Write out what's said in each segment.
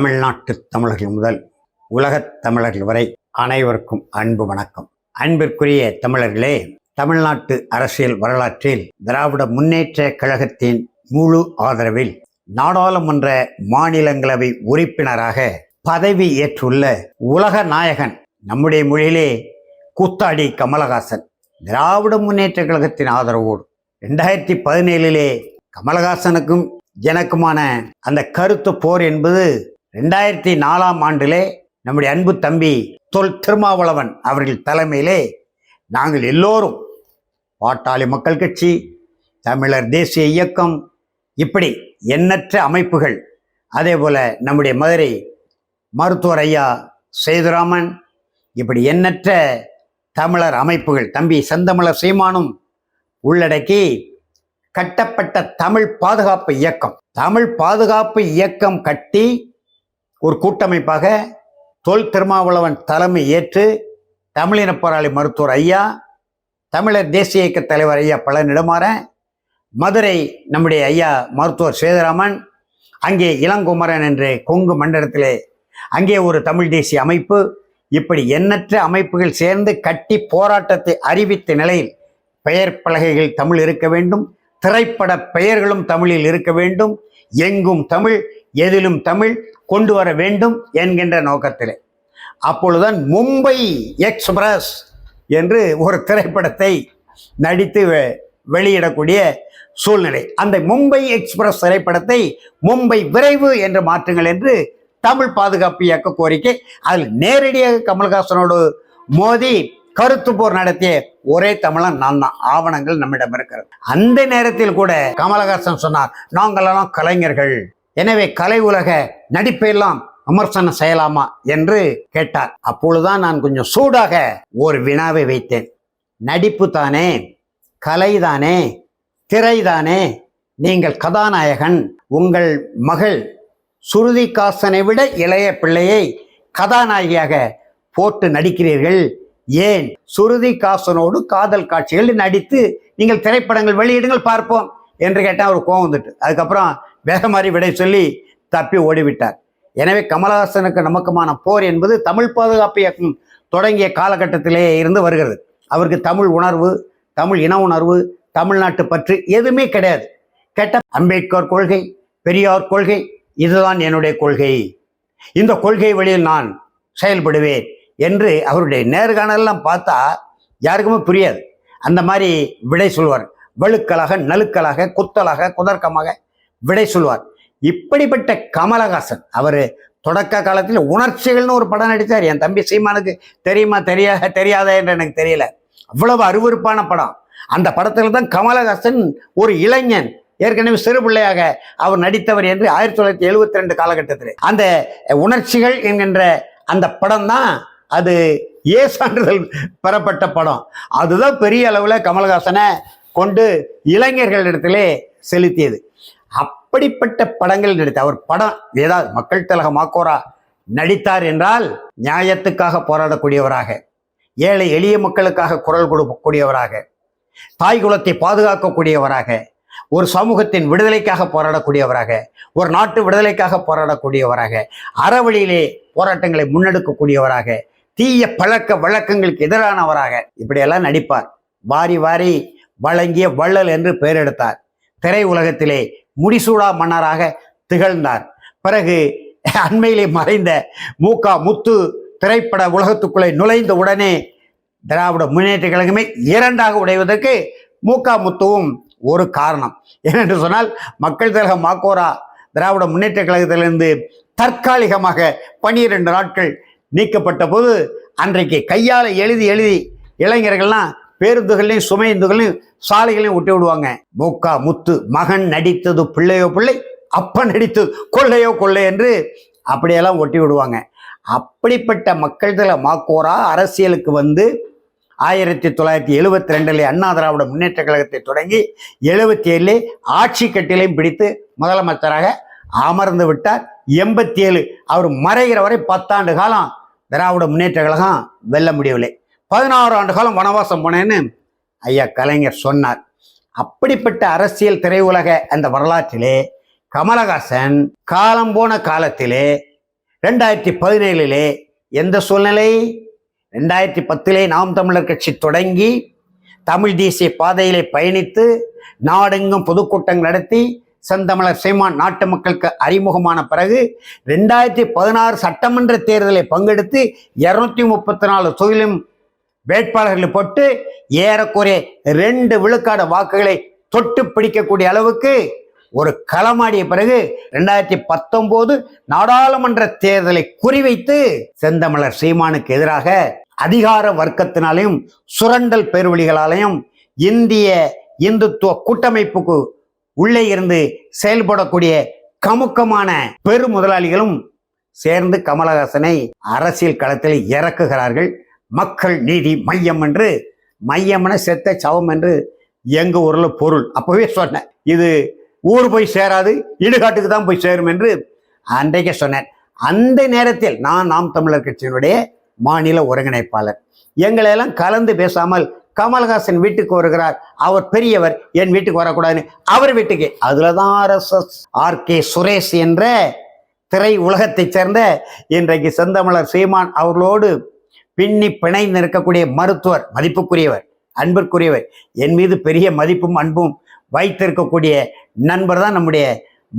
தமிழ்நாட்டு தமிழர்கள் முதல் உலகத் தமிழர்கள் வரை அனைவருக்கும் அன்பு வணக்கம். அன்பிற்குரிய தமிழர்களே தமிழ்நாட்டு அரசியல் வரலாற்றில் திராவிட முன்னேற்ற கழகத்தின் முழு ஆதரவில் நாடாளுமன்ற மாநிலங்களவை உறுப்பினராக பதவி ஏற்றுள்ள உலக நாயகன் நம்முடைய மொழியிலே கூத்தாடி கமலஹாசன். திராவிட முன்னேற்ற கழகத்தின் ஆதரவோடு ரெண்டாயிரத்தி பதினேழிலே கமலஹாசனுக்கும் எனக்குமான அந்த கருத்து போர் என்பது ரெண்டாயிரத்தி நாலாம் ஆண்டிலே நம்முடைய அன்பு தம்பி தொல் திருமாவளவன் அவர்கள் தலைமையிலே நாங்கள் எல்லோரும் பாட்டாளி மக்கள் கட்சி தமிழர் தேசிய இயக்கம் இப்படி எண்ணற்ற அமைப்புகள் அதே போல் நம்முடைய மதுரை மருத்துவர் ஐயா சேதுராமன் இப்படி எண்ணற்ற தமிழர் அமைப்புகள் தம்பி செந்தமிழர் சீமானும் உள்ளடக்கி கட்டப்பட்ட தமிழ் பாதுகாப்பு இயக்கம். தமிழ் பாதுகாப்பு இயக்கம் கட்டி ஒரு கூட்டமைப்பாக தொல் திருமாவளவன் தலைமை ஏற்று தமிழின போராளி மருத்துவர் ஐயா தமிழர் தேசிய இயக்க தலைவர் ஐயா பல நெடுமாறன் மதுரை நம்முடைய ஐயா மருத்துவர் சேதுராமன் அங்கே இளங்குமரன் என்று கொங்கு மண்டலத்திலே அங்கே ஒரு தமிழ் தேசிய அமைப்பு இப்படி எண்ணற்ற அமைப்புகள் சேர்ந்து கட்டி போராட்டத்தை அறிவித்த நிலையில் பெயர் பலகைகள் தமிழ் இருக்க வேண்டும் திரைப்பட பெயர்களும் தமிழில் இருக்க வேண்டும் எங்கும் தமிழ் எதிலும் தமிழ் கொண்டு வர வேண்டும் என்கின்ற நோக்கத்திலே. அப்பொழுதுதான் மும்பை எக்ஸ்பிரஸ் என்று ஒரு திரைப்படத்தை நடித்து வெ- வெளியிடக்கூடிய சூழ்நிலை. அந்த மும்பை எக்ஸ்பிரஸ் திரைப்படத்தை மும்பை விரைவு என்று மாற்றுங்கள் என்று தமிழ் பாதுகாப்பு இயக்க கோரிக்கை. அதில் நேரடியாக கமல்ஹாசனோடு மோதி கருத்து போர் நடத்திய ஒரே தமிழன் நான் தான் ஆவணங்கள் நம்மிடம் இருக்கிறது. அந்த நேரத்தில் கூட கமலஹாசன் சொன்னார் நாங்களெல்லாம் கலைஞர்கள். எனவே கலை உலக நடிப்பெல்லாம் விமர்சனம் செய்யலாமா என்று கேட்டார். அப்பொழுதுதான் நான் கொஞ்சம் சூடாக ஒரு வினாவை வைத்தேன். நடிப்பு தானே கலை தானே திரை திரைதானே நீங்கள் கதாநாயகன் உங்கள் மகள் சுருதி காசனை விட இளைய பிள்ளையை கதாநாயகியாக போட்டு நடிக்கிறீர்கள். ஏன்? சுருதி காசனோடு காதல் காட்சிகள் நடித்து நீங்கள் திரைப்படங்கள் வெளியிடுங்கள் பார்ப்போம் என்று கேட்டால் அவர் கோவம் வந்துட்டு. அதுக்கப்புறம் வேகமாறி விடை சொல்லி தப்பி ஓடிவிட்டார். எனவே கமலஹாசனுக்கு நமக்குமான போர் என்பது தமிழ் பாதுகாப்பு இயக்கம் தொடங்கிய காலகட்டத்திலேயே இருந்து வருகிறது. அவருக்கு தமிழ் உணர்வு தமிழ் இன உணர்வு தமிழ்நாட்டு பற்று எதுவுமே கிடையாது. கேட்ட அம்பேத்கர் கொள்கை பெரியார் கொள்கை இதுதான் என்னுடைய கொள்கை. இந்த கொள்கை வழியில் நான் செயல்படுவேன் என்று அவருடைய நேர்காணலாம் பார்த்தா யாருக்குமே புரியாது. அந்த மாதிரி விடை சொல்வார். வழுக்கலாக நலுக்கலாக குத்தலாக குதர்க்கமாக விடை சொல்வார். இப்படிப்பட்ட கமலஹாசன் அவர் தொடக்க காலத்தில் உணர்ச்சிகள்னு ஒரு படம் நடித்தார் என் தம்பி சீமானுக்கு தெரியுமா? தெரியா தெரியாதா என்று எனக்கு தெரியல. அவ்வளவு அருவருப்பான படம். அந்த படத்தில் தான் கமலஹாசன் ஒரு இளைஞன் ஏற்கனவே சிறு பிள்ளையாக அவர் நடித்தவர் என்று ஆயிரத்தி தொள்ளாயிரத்தி எழுபத்தி ரெண்டு காலகட்டத்தில். அந்த உணர்ச்சிகள் என்கின்ற அந்த படம் தான் அது ஏ சான்றிதழ் பெறப்பட்ட படம். அதுதான் பெரிய அளவில் கமலஹாசனை கொண்டு இளைஞர்களிடத்திலே செலுத்தியது. அப்படிப்பட்ட படங்கள் நடித்த அவர் படம் ஏதாவது மக்கள் திலக மாக்கோரா நடித்தார் என்றால் நியாயத்துக்காக போராடக்கூடியவராக ஏழை எளிய மக்களுக்காக குரல் கொடுக்கக்கூடியவராக தாய் குலத்தை பாதுகாக்கக்கூடியவராக ஒரு சமூகத்தின் விடுதலைக்காக போராடக்கூடியவராக ஒரு நாட்டு விடுதலைக்காக போராடக்கூடியவராக அறவழியிலே போராட்டங்களை முன்னெடுக்கக்கூடியவராக தீய பழக்க வழக்கங்களுக்கு எதிரானவராக இப்படியெல்லாம் நடிப்பார். வாரி வாரி வழங்கிய வள்ளல் என்று பெயர் எடுத்தார். திரை உலகத்திலே முடிசூடா மன்னராக திகழ்ந்தார். பிறகு அண்மையிலே மறைந்த மூகா முத்து திரைப்பட உலகத்துக்குள்ளே நுழைந்த உடனே திராவிட முன்னேற்ற கழகமே இரண்டாக உடைவதற்கு மூகா முத்துவும் ஒரு காரணம். ஏனென்று சொன்னால் மக்கள் திலக மாக்கோரா திராவிட முன்னேற்ற கழகத்திலிருந்து தற்காலிகமாக பனிரெண்டு நாட்கள் நீக்கப்பட்ட போது அன்றைக்கு கையால் எழுதி எழுதி இளைஞர்கள்லாம் பேருந்துகளையும் சுமைந்துகளையும் சாலைகளையும் விட்டு விடுவாங்க. மூக்கா முத்து மகன் நடித்தது பிள்ளையோ பிள்ளை அப்பன் நடித்தது கொள்ளையோ கொள்ளை என்று அப்படியெல்லாம் ஒட்டி விடுவாங்க. அப்படிப்பட்ட மக்கள் தல மாக்கோரா அரசியலுக்கு வந்து ஆயிரத்தி தொள்ளாயிரத்தி எழுபத்தி ரெண்டிலே அண்ணா திராவிட முன்னேற்ற கழகத்தை தொடங்கி எழுபத்தி ஏழிலே ஆட்சி கட்டிலையும் பிடித்து முதலமைச்சராக அமர்ந்து விட்டார். எண்பத்தி ஏழு அவர் மறைகிற வரை பத்தாண்டு காலம் திராவிட முன்னேற்ற கழகம் வெல்ல முடியவில்லை. பதினாறு ஆண்டு காலம் வனவாசம் போனேன்னு ஐயா கலைஞர் சொன்னார். அப்படிப்பட்ட அரசியல் திரையுலக அந்த வரலாற்றிலே கமலஹாசன் காலம் போன காலத்திலே ரெண்டாயிரத்தி பதினேழிலே எந்த சூழ்நிலை? ரெண்டாயிரத்தி பத்திலே நாம் தமிழர் கட்சி தொடங்கி தமிழ் தேசிய பாதையிலே பயணித்து நாடெங்கும் பொதுக்கூட்டங்கள் நடத்தி செந்தமிழர் சீமான் நாட்டு மக்களுக்கு அறிமுகமான பிறகு ரெண்டாயிரத்தி பதினாறு சட்டமன்ற தேர்தலில் பங்கெடுத்து இரநூத்தி முப்பத்தி நாலு தொழிலும் வேட்பாளர்களை போட்டு ஏறக்குறைய ரெண்டு விழுக்காடு வாக்குகளை தொட்டு பிடிக்கக்கூடிய அளவுக்கு ஒரு களமாடிய பிறகு ரெண்டாயிரத்தி பத்தொன்பது நாடாளுமன்ற தேர்தலை குறிவைத்து செந்தமிழர் சீமானுக்கு எதிராக அதிகார வர்க்கத்தினாலையும் சுரண்டல் பேர்வழிகளாலையும் இந்திய இந்துத்துவ கூட்டமைப்புக்கு உள்ளே இருந்து செயல்படக்கூடிய கமுக்கமான பெரு முதலாளிகளும் சேர்ந்து கமலஹாசனை அரசியல் களத்தில் இறக்குகிறார்கள். மக்கள் நீதி மையம் என்று மையம்னு செத்த சவம் என்று எங்கள் ஊரில் பொருள். அப்போவே சொன்னேன். இது ஊர் போய் சேராது இடுகாட்டுக்கு தான் போய் சேரும் என்று அன்றைக்கே சொன்னேன். அந்த நேரத்தில் நான் நாம் தமிழர் கட்சியினுடைய மாநில ஒருங்கிணைப்பாளர். எங்களை எல்லாம் கலந்து பேசாமல் கமல்ஹாசன் வீட்டுக்கு வருகிறார் அவர் பெரியவர் என் வீட்டுக்கு வரக்கூடாதுன்னு அவர் வீட்டுக்கு. அதில் தான் ஆர்எஸ்எஸ் ஆர் கே சுரேஷ் என்ற திரை உலகத்தைச் சேர்ந்த இன்றைக்கு செந்தமிழர் சீமான் அவர்களோடு பின்னி பிணைந்து இருக்கக்கூடிய மருத்துவர் மதிப்புக்குரியவர் அன்பிற்குரியவர். என் மீது பெரிய மதிப்பும் அன்பும் வைத்திருக்கக்கூடிய நண்பர் தான் நம்முடைய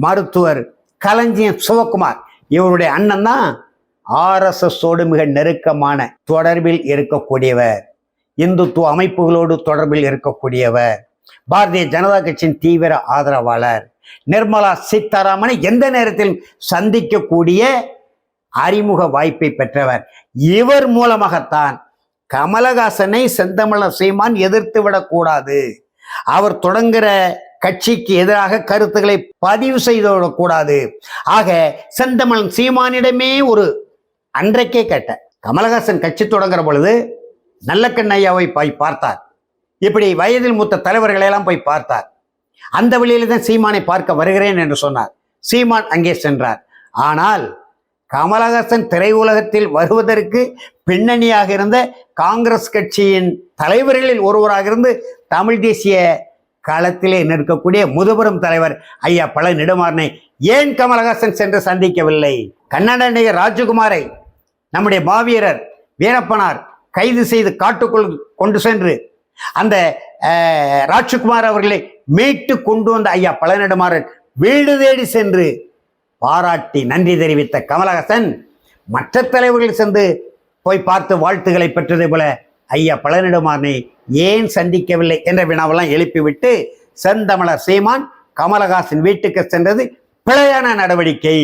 மருத்துவர் களஞ்சியம் சிவகுமார். இவருடைய அண்ணன் தான் ஆர்எஸ்எஸோடு மிக நெருக்கமான தொடர்பில் இருக்கக்கூடியவர். இந்துத்துவ அமைப்புகளோடு தொடர்பில் இருக்கக்கூடியவர். பாரதிய ஜனதா கட்சியின் தீவிர ஆதரவாளர். நிர்மலா சீதாராமனை எந்த நேரத்திலும் சந்திக்கக்கூடிய அறிமுக வாய்ப்பை பெற்றவர். இவர் மூலமாகத்தான் கமலஹாசனை செந்தமிழ சீமான் எதிர்த்து விடக்கூடாது அவர் தொடங்குற கட்சிக்கு எதிராக கருத்துக்களை பதிவு செய்து விடக்கூடாது ஆக செந்தமிழன் சீமானிடமே ஒரு அன்றைக்கே கேட்டேன். கமலஹாசன் கட்சி தொடங்குற பொழுது நல்ல கண்ணையாவை போய் பார்த்தார். இப்படி வயதில் மூத்த தலைவர்களை எல்லாம் போய் பார்த்தார். அந்த வழியில தான் சீமானை பார்க்க வருகிறேன் என்று சொன்னார். சீமான் அங்கே சென்றார். ஆனால் கமலஹாசன் திரையுலகத்தில் வருவதற்கு பின்னணியாக இருந்த காங்கிரஸ் கட்சியின் தலைவர்களில் ஒருவராக இருந்து தமிழ் தேசிய களத்திலே நிற்கக்கூடிய முதுபெரும் தலைவர் ஐயா பல நெடுமாறனை ஏன் கமலஹாசன் சென்று சந்திக்கவில்லை? கன்னட நடிகர் ராஜகுமாரை நம்முடைய மாவீரர் வீரப்பனார் கைது செய்து காட்டுக்குள் கொண்டு சென்று அந்த ராஜகுமார் அவர்களை மீட்டு கொண்டு வந்த ஐயா பழனிடுமாறன் வீடு தேடி சென்று பாராட்டி நன்றி தெரிவித்த கமலஹாசன் மற்ற தலைவர்கள் சென்று போய் பார்த்து வாழ்த்துக்களை பெற்றதை போல ஐயா பழனிடுமாறனை ஏன் சந்திக்கவில்லை? என்ற வினாவெல்லாம் எழுப்பிவிட்டு செந்தமலர் சீமான் கமலஹாசன் வீட்டுக்கு சென்றது பிழையான நடவடிக்கை.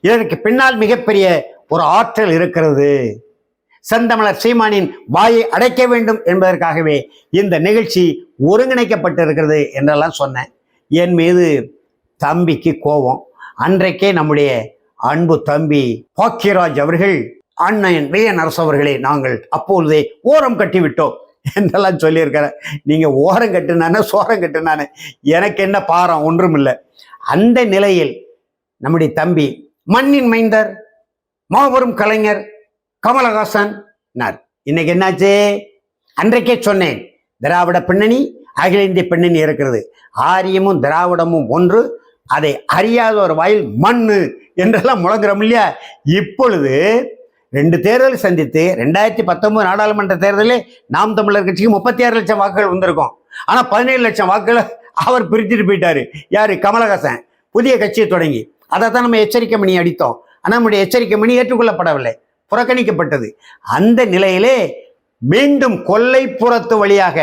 இதற்கு பின்னால் மிகப்பெரிய ஒரு ஆற்றல் இருக்கிறது. செந்தமலர் சீமானின் வாயை அடைக்க வேண்டும் என்பதற்காகவே இந்த நிகழ்ச்சி ஒருங்கிணைக்கப்பட்டிருக்கிறது என்றெல்லாம் சொன்னேன். என் மீது தம்பிக்கு கோபம். அன்றைக்கே நம்முடைய அன்பு தம்பி பாக்கியராஜ் அவர்கள் அண்ணன் விஎன் அரசு அவர்களை நாங்கள் அப்பொழுதே ஓரம் கட்டி விட்டோம் என்றெல்லாம் சொல்லியிருக்கிறேன் நீங்கள் ஓரம் கட்டுனானே சோரம் கட்டுனானே எனக்கு என்ன பாரம்? ஒன்றும் இல்லை அந்த நிலையில் நம்முடைய தம்பி மண்ணின் மைந்தர் மாபெரும் கலைஞர் கமலஹாசன் நார் இன்னைக்கு என்னாச்சு? அன்றைக்கே சொன்னேன் திராவிட பின்னணி அகில இந்திய பின்னணி இருக்கிறது. ஆரியமும் திராவிடமும் ஒன்று அதை அறியாத ஒரு வாயில் மண் என்றெல்லாம் முழங்குறோம் இல்லையா? இப்பொழுது ரெண்டு தேர்தல் சந்தித்து ரெண்டாயிரத்தி பத்தொன்பது நாடாளுமன்ற தேர்தலில் நாம் தமிழர் கட்சிக்கு முப்பத்தி ஆறு லட்சம் வாக்குகள் வந்திருக்கும். ஆனால் பதினேழு லட்சம் வாக்குகளை அவர் பிரிச்சுட்டு போயிட்டாரு. யாரு? கமலஹாசன். புதிய கட்சியை தொடங்கி. அதை தான் நம்ம எச்சரிக்கை மணி அடித்தோம். ஆனால் நம்முடைய எச்சரிக்கை மணி ஏற்றுக்கொள்ளப்படவில்லை. புறக்கணிக்கப்பட்டது. அந்த நிலையிலே மீண்டும் கொல்லைப்புறத்து வழியாக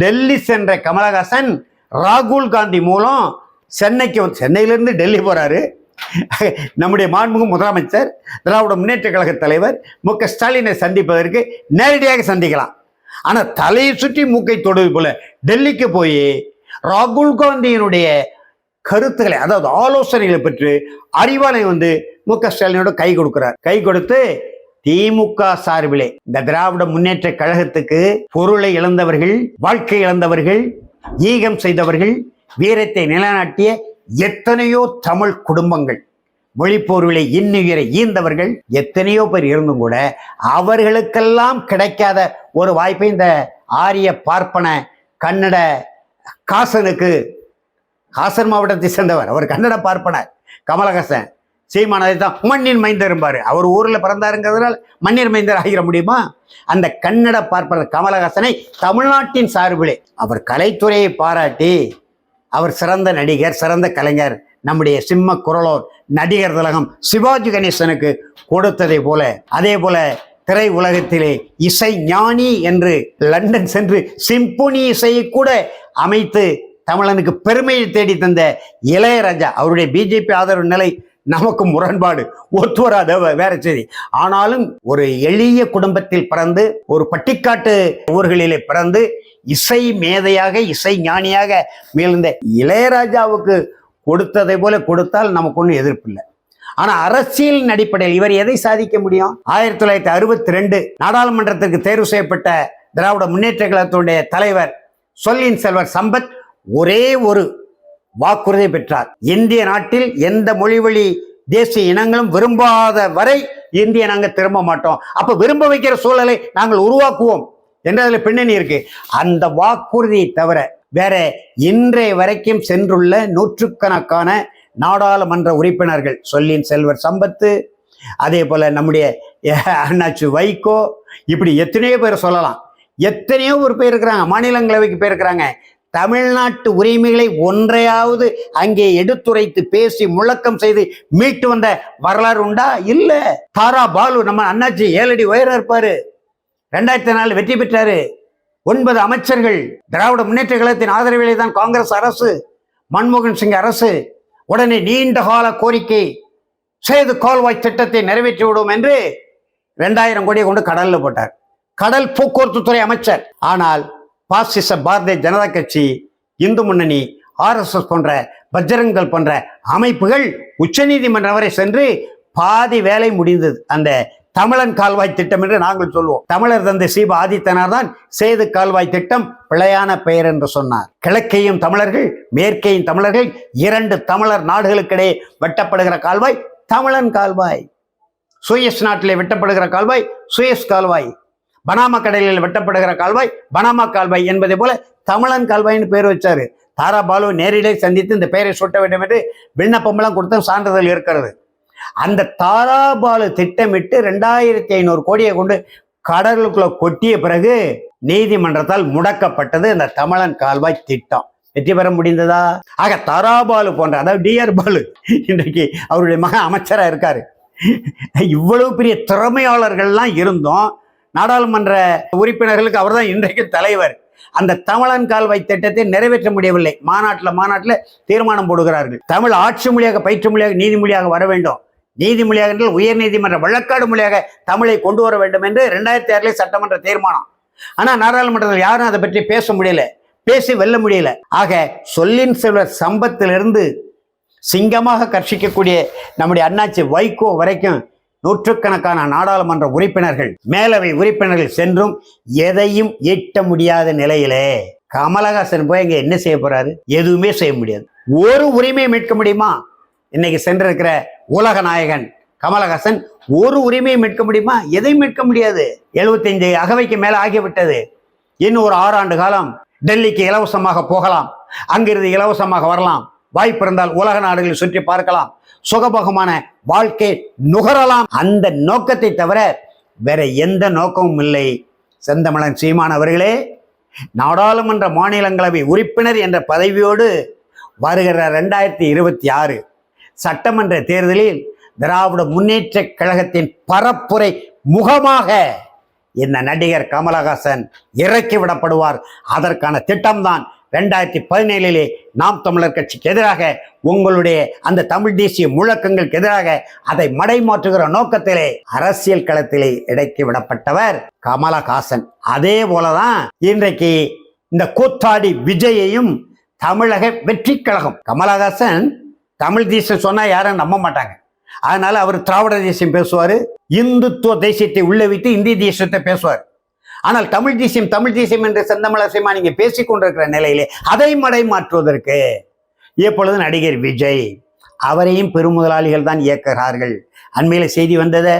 டெல்லி சென்ற கமலஹாசன் ராகுல் காந்தி மூலம் சென்னைக்கு வந்து சென்னையிலேருந்து டெல்லி போகிறாரு நம்முடைய மாண்புமிகு முதலமைச்சர் திராவிட முன்னேற்ற கழக தலைவர் மு க ஸ்டாலினை சந்திப்பதற்கு நேரடியாக சந்திக்கலாம். ஆனால் தலையை சுற்றி மூக்கை தொடுவது போல டெல்லிக்கு போய் ராகுல் காந்தியினுடைய கருத்துக்களை அதாவது ஆலோசனைகளை பெற்று அறிவாலை வந்து மு க ஸ்டாலினோட கை கொடுக்கிறார். கை கொடுத்து திமுக சார்பிலே இந்த திராவிட முன்னேற்ற கழகத்துக்கு பொருளை இழந்தவர்கள் வாழ்க்கை இழந்தவர்கள் ஈகம் செய்தவர்கள் வீரத்தை நிலைநாட்டிய எத்தனையோ தமிழ் குடும்பங்கள் மொழிப்போர்களை இன்னுயிரை ஈந்தவர்கள் எத்தனையோ பேர் இருந்தும் கூட அவர்களுக்கெல்லாம் கிடைக்காத ஒரு வாய்ப்பை இந்த ஆரிய பார்ப்பன கன்னட காசனுக்கு காசன் மாவட்டத்தை சேர்ந்தவர் அவர் கன்னட பார்ப்பனர் கமலஹாசன். சீமானதை தான் மண்ணின் மைந்தரும்பாரு அவர் ஊரில் பிறந்தாருங்கிறதுனால மண்ணின் மைந்தர் ஆகிட முடியுமா? அந்த கன்னட பார்ப்பனர் கமலஹாசனை தமிழ்நாட்டின் சார்பிலே அவர் கலைத்துறையை பாராட்டி அவர் சிறந்த நடிகர் சிறந்த கலைஞர் நம்முடைய சிம்ம குரலோர் நடிகர் திலகம் சிவாஜி கணேசனுக்கு கொடுத்ததை போல அதே போல திரை உலகத்திலே இசை ஞானி என்று லண்டன் சென்று சிம்பொனி இசையை கூட அமைத்து தமிழனுக்கு பெருமையை தேடி தந்த இளையராஜா அவருடைய பிஜேபி ஆதரவு நிலை நமக்கு முரண்பாடு ஒத்து வராத வேற சரி ஆனாலும் ஒரு எளிய குடும்பத்தில் பிறந்து ஒரு பட்டிக்காட்டு ஊர்களிலே பிறந்து இசை மேதையாக இசை ஞானியாக மீழ்ந்த இளையராஜாவுக்கு கொடுத்ததை போல கொடுத்தால் நமக்கு ஒன்றும் எதிர்ப்பு இல்லை. ஆனா அரசியலின் அடிப்படையில் இவர் எதை சாதிக்க முடியும்? ஆயிரத்தி தொள்ளாயிரத்தி அறுபத்தி ரெண்டு நாடாளுமன்றத்திற்கு தேர்வு செய்யப்பட்ட திராவிட முன்னேற்ற கழகத்துடைய தலைவர் சொல்லின் செல்வர் சம்பத் ஒரே ஒரு வாக்குறுதி பெற்றார். இந்திய நாட்டில் எந்த மொழிவழி தேசிய இனங்களும் விரும்பாத வரை இந்திய நாங்கள் திரும்ப மாட்டோம். அப்ப விரும்ப வைக்கிற சூழலை நாங்கள் உருவாக்குவோம். என்ற அதில் பின்னணி இருக்கு. அந்த வாக்குறுதியை தவிர வேற இன்றைய வரைக்கும் சென்றுள்ள நூற்றுக்கணக்கான நாடாளுமன்ற உறுப்பினர்கள் சொல்லின் செல்வர் சம்பத்து அதே போல நம்முடைய அஹ், அண்ணாச்சி வைகோ இப்படி எத்தனையோ பேர் சொல்லலாம். எத்தனையோ ஒரு பேர் இருக்கிறாங்க மாநிலங்களவைக்கு போயிருக்கிறாங்க தமிழ்நாட்டு உரிமைகளை ஒன்றையாவது அங்கே எடுத்துரைத்து பேசி முழக்கம் செய்து மீட்டு வந்த வரலாறு உண்டா? இல்ல. தாரா பாலு நம்ம அண்ணாச்சி ஏழடி உயரம் இருப்பாரு. ரெண்டாயிரத்தி நாலு வெற்றி பெற்றாரு. ஒன்பது அமைச்சர்கள் திராவிட முன்னேற்ற கழகத்தின் ஆதரவிலே தான் காங்கிரஸ் அரசு மன்மோகன் சிங் அரசு உடனே நீண்ட கால கோரிக்கை சேது கால்வாய் திட்டத்தை நிறைவேற்றி விடுவோம் என்று ரெண்டாயிரம் கோடியை கொண்டு கடலில் போட்டார். கடல் போக்குவரத்து துறை அமைச்சர். ஆனால் பாசிச பாரதிய ஜனதா கட்சி இந்து முன்னணி ஆர்எஸ்எஸ் போன்ற பஜ்ரங்கல் போன்ற அமைப்புகள் உச்சநீதிமன்றம் வரை சென்று பாதி வேலை முடிந்தது. அந்த தமிழன் கால்வாய் திட்டம் என்று நாங்கள் சொல்வோம். தமிழர் தந்தை சீப ஆதித்தனார் தான் சேது கால்வாய் திட்டம் பிழையான பெயர் என்று சொன்னார். கிழக்கையும் தமிழர்கள் மேற்கையும் தமிழர்கள் இரண்டு தமிழர் நாடுகளுக்கிடையே வெட்டப்படுகிற கால்வாய் தமிழன் கால்வாய். சுயஸ் நாட்டிலே வெட்டப்படுகிற கால்வாய் சுயஸ் கால்வாய். பனாமா கடலில் வெட்டப்படுகிற கால்வாய் பனாமா கால்வாய் என்பதை போல தமிழன் கால்வாய்னு பேர் வச்சாரு. தாரா பாலு நேரிலே சந்தித்து இந்த பெயரை சுட்ட வேண்டும் என்று விண்ணப்பமெல்லாம் கொடுத்த சான்றிதழ் இருக்கிறது அந்த தாராபாலு திட்டமிட்டு ரெண்டாயிரத்தி ஐநூறு கோடியை கொண்டு கடலுக்குள்ள கொட்டிய பிறகு நீதிமன்றத்தால் முடக்கப்பட்டது இந்த தமிழன் கால்வாய் திட்டம். வெற்றி பெற முடிந்ததா? ஆக தாராபாலு போன்ற அதாவது டிஆர் பாலு இன்றைக்கு அவருடைய மக அமைச்சரா இருக்காரு. இவ்வளவு பெரிய திறமையாளர்கள்லாம் இருந்தோம் நாடாளுமன்ற உறுப்பினர்களுக்கு அவர்தான் இன்றைக்கு தலைவர். அந்த தமிழன் கால்வாய் திட்டத்தை நிறைவேற்ற முடியவில்லை. மாநாட்டில் மாநாட்டில் தீர்மானம் போடுகிறார்கள். தமிழ் ஆட்சி மொழியாக பயிற்று மொழியாக நீதிமொழியாக வர வேண்டும். நீதிமொழியாக என்றால் உயர் நீதிமன்ற வழக்காடு மொழியாக தமிழை கொண்டு வர வேண்டும் என்று ரெண்டாயிரத்தி ஆறுல சட்டமன்ற தீர்மானம். ஆனால் நாடாளுமன்றத்தில் யாரும் அதை பற்றி பேச முடியல. பேசி வெல்ல முடியல. ஆக சொல்லின் செல்வர் சம்பத்திலிருந்து சிங்கமாக கர்ஷிக்கக்கூடிய நம்முடைய அண்ணாச்சி வைகோ வரைக்கும் நூற்றுக்கணக்கான நாடாளுமன்ற உறுப்பினர்கள் மேலவை உறுப்பினர்கள் சென்றும் எதையும் எட்ட முடியாத நிலையிலே. கமலஹாசன் போய் இங்க என்ன செய்ய போறாரு? எதுவுமே செய்ய முடியாது. ஒரு உரிமையை மீட்க முடியுமா? இன்னைக்கு சென்றிருக்கிற உலக நாயகன் கமலஹாசன் ஒரு உரிமையை மீட்க முடியுமா? எதையும் மீட்க முடியாது. 75 அகவைக்கு மேல ஆகிவிட்டது. இன்னும் ஒரு ஆறாண்டு காலம் டெல்லிக்கு இலவசமாக போகலாம். அங்கிருந்து இலவசமாக வரலாம். வாய்ப்பு இருந்தால் உலக நாடுகளில் சுற்றி பார்க்கலாம். சுகபகமான வாழ்க்கை நுகரலாம். அந்த நோக்கத்தை தவிர வேற எந்த நோக்கமும் இல்லை. செந்தமிழன் சீமான் அவர்களே நாடாளுமன்ற மாநிலங்களவை உறுப்பினர் என்ற பதவியோடு வருகிற ரெண்டாயிரத்தி இருபத்தி ஆறு சட்டமன்ற தேர்தலில் திராவிட முன்னேற்ற கழகத்தின் பரப்புரை முகமாக இந்த நடிகர் கமலஹாசன் இறக்கி விடப்படுவார். அதற்கான திட்டம்தான் ரெண்டாயிரத்தி பதினேழிலே நாம் தமிழர் கட்சிக்கு எதிராக உங்களுடைய அந்த தமிழ் தேசிய முழக்கங்களுக்கு எதிராக அதை மடைமாற்றுகிற நோக்கத்திலே அரசியல் களத்திலே இறக்கி விடப்பட்டவர் கமலஹாசன். அதே போலதான் இன்றைக்கு இந்த கூத்தாடி விஜயையும் தமிழக வெற்றி கழகம் கமலஹாசன் தமிழ் தேசம் சொன்னால் யாரும் நம்ப மாட்டாங்க. அதனால் அவர் திராவிட தேசியம் பேசுவார். இந்துத்துவ தேசியத்தை உள்ளே வைத்து இந்திய தேசியத்தை பேசுவார். ஆனால் தமிழ் தேசியம் தமிழ் தேசியம் என்று செந்தமிழசைமா நீங்கள் பேசிக் கொண்டிருக்கிற நிலையிலே அதை மடை மாற்றுவதற்கு எப்பொழுது நடிகர் விஜய் அவரையும் பெருமுதலாளிகள் தான் இயக்குகிறார்கள். அண்மையில் செய்தி வந்ததை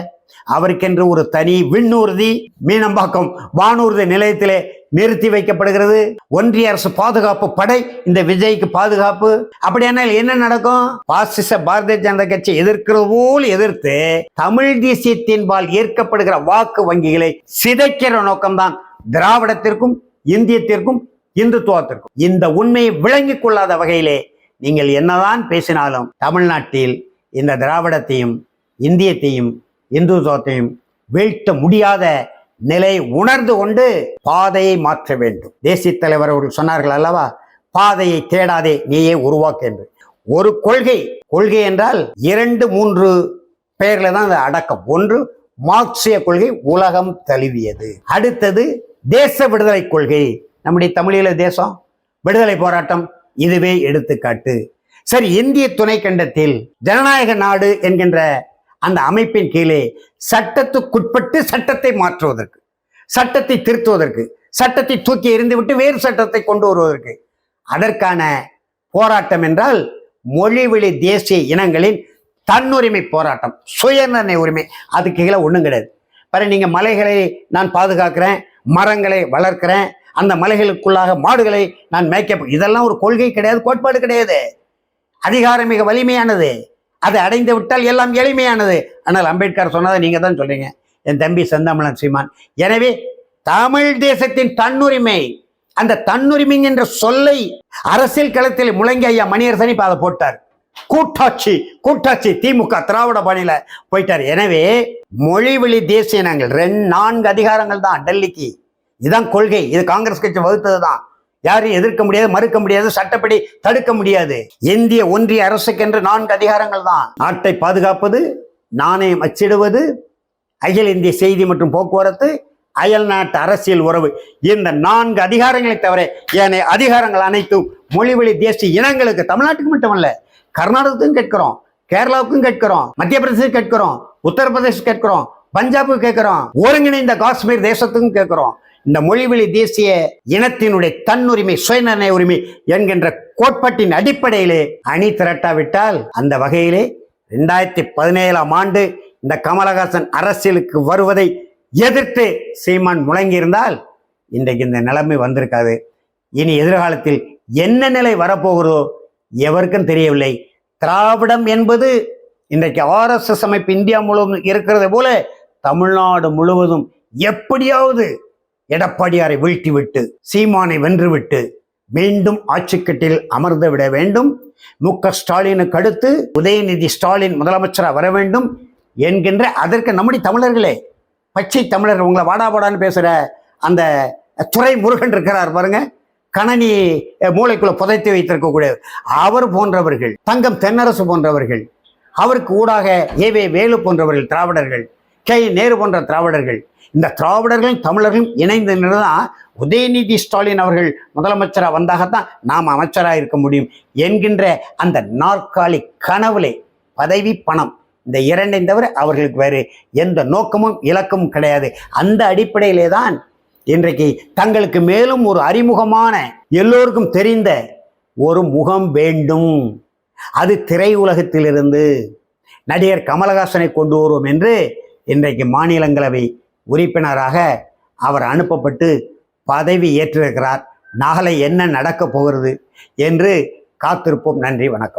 அவருக்கென்று ஒரு தனி விண்ணூர்தி மீனம்பாக்கம் வானூர்தி நிலையத்திலே நிறுத்தி வைக்கப்படுகிறது. ஒன்றிய அரசு பாதுகாப்பு படை இந்த விஜய்க்கு பாதுகாப்பு. அப்படியானால் என்ன நடக்கும்? பாசிச பாரதிய ஜனதா கட்சி எதிர்க்கிறது போல் எதிர்த்து தமிழ் தேசியத்தின்பால் ஏற்கப்படுகிற வாக்கு வங்கிகளை சிதைக்கிற நோக்கம்தான் திராவிடத்திற்கும் இந்தியத்திற்கும் இந்துத்துவத்திற்கும். இந்த உண்மையை விளங்கிக் கொள்ளாத வகையிலே நீங்கள் என்னதான் பேசினாலும் தமிழ்நாட்டில் இந்த திராவிடத்தையும் இந்தியத்தையும் இந்துத்துவத்தையும் வீழ்த்த முடியாத நிலை உணர்ந்து கொண்டு பாதையை மாற்ற வேண்டும். தேசிய தலைவர் அவர்கள் சொன்னார்கள் அல்லவா? பாதையை தேடாதே நீயே உருவாக்கு என்று. ஒரு கொள்கை கொள்கை என்றால் இரண்டு மூன்று பெயர்ல தான் அது அடக்கம். ஒன்று மார்க்சிய கொள்கை உலகம் தழுவியது. அடுத்தது தேச விடுதலை கொள்கை. நம்முடைய தமிழீழ தேசம் விடுதலை போராட்டம் இதுவே எடுத்துக்காட்டு. சரி இந்திய துணைக்கண்டத்தில் ஜனநாயக நாடு என்கின்ற அந்த அமைப்பின் கீழே சட்டத்துக்குட்பட்டு சட்டத்தை மாற்றுவதற்கு சட்டத்தை திருத்துவதற்கு சட்டத்தை தூக்கி எறிந்துவிட்டு வேறு சட்டத்தை கொண்டு வருவதற்கு. அதற்கான போராட்டம் என்றால் மொழிவெளி தேசிய இனங்களின் தன்னுரிமை போராட்டம் சுயநிர்ணய உரிமை. அதுக்கு கீழே ஒன்றும் கிடையாது. பாரு நீங்கள் மலைகளை நான் பாதுகாக்கிறேன் மரங்களை வளர்க்கிறேன் அந்த மலைகளுக்குள்ளாக மாடுகளை நான் மேய்க்க இதெல்லாம் ஒரு கொள்கை கிடையாது கோட்பாடு கிடையாது. அதிகாரம் மிக வலிமையானது. அதை அடைந்து விட்டால் எல்லாம் எளிமையானது. ஆனால் அம்பேத்கர் சொன்னதை நீங்கள் தான் சொல்றீங்க. என் தம்பி செந்தமலன் சீமான். எனவே தமிழ் தேசத்தின் தன்னுரிமை அந்த தன்னுரிமை என்ற சொல்லை அரசியல் களத்தில் முழங்கி ஐயா மணியரசன் இப்போ அதை போட்டார். கூட்டாட்சி கூட்டாட்சி திமுக திராவிட பணியில போயிட்டார். எனவே மொழிவழி தேசிய நாங்கள் ரெண்டு நான்கு அதிகாரங்கள் தான் டெல்லிக்கு. இதுதான் கொள்கை. இது காங்கிரஸ் கட்சி வகுத்தது தான் யாரையும் எதிர்க்க முடியாது மறுக்க முடியாது சட்டப்படி தடுக்க முடியாது. இந்திய ஒன்றிய அரசுக்கென்று நான்கு அதிகாரங்கள் தான். நாட்டை பாதுகாப்பது நாணயம் அச்சிடுவது அகில இந்திய செய்தி மற்றும் போக்குவரத்து அயல் நாட்டு அரசியல் உறவு. இந்த நான்கு அதிகாரங்களை தவிர ஏனைய அதிகாரங்கள் அனைத்தும் மொழிவழி தேசிய இனங்களுக்கு தமிழ்நாட்டுக்கு மட்டுமல்ல கர்நாடகத்துக்கும் கேட்கிறோம் கேரளாவுக்கும் கேட்கிறோம் மத்திய பிரதேசம் கேட்கிறோம் உத்தரப்பிரதேசம் கேட்கிறோம் பஞ்சாபுக்கு கேட்கிறோம் ஒருங்கிணைந்த காஷ்மீர் தேசத்துக்கும் கேட்கிறோம் இந்த மொழிவெளி தேசிய இனத்தினுடைய தன்னுரிமை சுயநிர்ணய உரிமை என்கின்ற கோட்பாட்டின் அடிப்படையிலே அணி திரட்டாவிட்டால் அந்த வகையிலே ரெண்டாயிரத்தி பதினேழாம் ஆண்டு இந்த கமலஹாசன் அரசியலுக்கு வருவதை எதிர்த்து சீமான் முழங்கியிருந்தால் இன்றைக்கு இந்த நிலைமை வந்திருக்காது. இனி எதிர்காலத்தில் என்ன நிலை வரப்போகிறதோ எவருக்கும் தெரியவில்லை. திராவிடம் என்பது இன்றைக்கு ஆர்எஸ்எஸ் அமைப்பு இந்தியா முழுவதும் இருக்கிறது போல தமிழ்நாடு முழுவதும் எப்படியாவது எடப்பாடியாரை வீழ்த்திவிட்டு சீமானை வென்றுவிட்டு மீண்டும் ஆட்சிக்கட்டில் அமர்ந்து விட வேண்டும். மு க ஸ்டாலினுக்கு அடுத்து உதயநிதி ஸ்டாலின் முதலமைச்சராக வர வேண்டும் என்கின்ற அதற்கு நம்முடைய தமிழர்களே பச்சை தமிழர் உங்களை வாடாபாடான்னு பேசுகிற அந்த துறை முருகன் இருக்கிறார் பாருங்க. கணனி மூளைக்குள்ள புதைத்து வைத்திருக்கக்கூடிய அவர் போன்றவர்கள் தங்கம் தென்னரசு போன்றவர்கள் அவருக்கு ஊடாக ஏவே வேலு போன்றவர்கள் திராவிடர்கள் கே நேரு போன்ற திராவிடர்கள். இந்த திராவிடர்களும் தமிழர்களும் இணைந்து நின்றுதான் உதயநிதி ஸ்டாலின் அவர்கள் முதலமைச்சராக வந்தாகத்தான் நாம் அமைச்சராக இருக்க முடியும் என்கின்ற அந்த நாற்காலி கனவுலே பதவி பணம் இந்த இரண்டை தவிர அவர்களுக்கு வேறு எந்த நோக்கமும் இலக்கமும் கிடையாது. அந்த அடிப்படையிலே தான் இன்றைக்கு தங்களுக்கு மேலும் ஒரு அறிமுகமான எல்லோருக்கும் தெரிந்த ஒரு முகம் வேண்டும். அது திரையுலகத்திலிருந்து நடிகர் கமலஹாசனை கொண்டு வருவோம் என்று இன்றைக்கு மாநிலங்களவை உறுப்பினராக அவர் அனுப்பப்பட்டு பதவி ஏற்றிருக்கிறார். நாளை என்ன நடக்கப் போகிறது என்று காத்திருப்போம். நன்றி வணக்கம்.